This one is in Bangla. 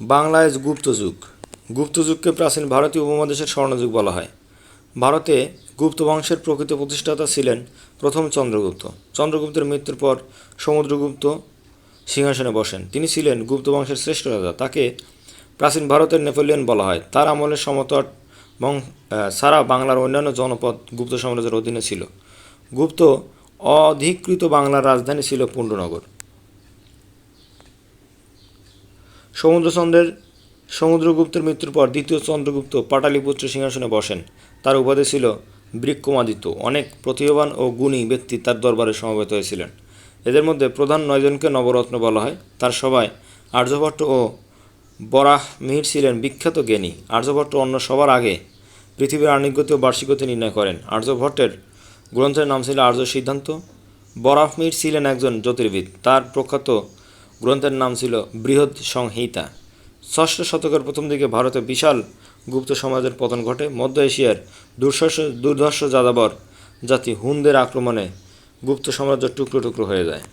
বাংলায় গুপ্ত যুগ, গুপ্ত যুগকে প্রাচীন ভারতীয় উপমহাদেশের স্বর্ণযুগ বলা হয়। ভারতে গুপ্ত বংশের প্রকৃত প্রতিষ্ঠাতা ছিলেন প্রথম চন্দ্রগুপ্ত। চন্দ্রগুপ্তের মৃত্যুর পর সমুদ্রগুপ্ত সিংহাসনে বসেন। তিনি ছিলেন গুপ্ত বংশের শ্রেষ্ঠ রাজা। তাকে প্রাচীন ভারতের নেপোলিয়ন বলা হয়। তার আমলে সমতট সারা বাংলার অন্যান্য জনপদ গুপ্ত সাম্রাজ্যের অধীনে ছিল। গুপ্ত অধিকৃত বাংলার রাজধানী ছিল পুণ্ডনগর। সমুদ্রচন্দ্রের, সমুদ্রগুপ্তের মৃত্যুর পর দ্বিতীয় চন্দ্রগুপ্ত পাটালিপুত্র সিংহাসনে বসেন। তার উপাধি ছিল বৃক্ষমাদিত্য। অনেক প্রতিভাবান ও গুণী ব্যক্তি তার দরবারে সমবেত হয়েছিলেন। এদের মধ্যে প্রধান নয়জনকে নবরত্ন বলা হয়। তার সবাই আর্যভট্ট ও বরাহ মিহির ছিলেন বিখ্যাত জ্ঞানী। আর্যভট্ট অন্য সবার আগে পৃথিবীর আনুগত্য ও বার্ষিকতা নির্ণয় করেন। আর্যভট্টের গ্রন্থের নাম ছিল আর্য সিদ্ধান্ত বরাহ মিহির ছিলেন একজন জ্যোতির্বিদ। তার প্রখ্যাত গ্রন্থের নাম ছিল বৃহৎ সংহিতা। ষষ্ঠ শতকের প্রথম দিকে ভারতে বিশাল গুপ্ত সমাজের পতন ঘটে। মধ্য এশিয়ার দুর্ধর্ষ দুর্ধর্ষ যাদাবর জাতি হুনদের আক্রমণে গুপ্ত সাম্রাজ্য টুকরো টুকরো হয়ে যায়।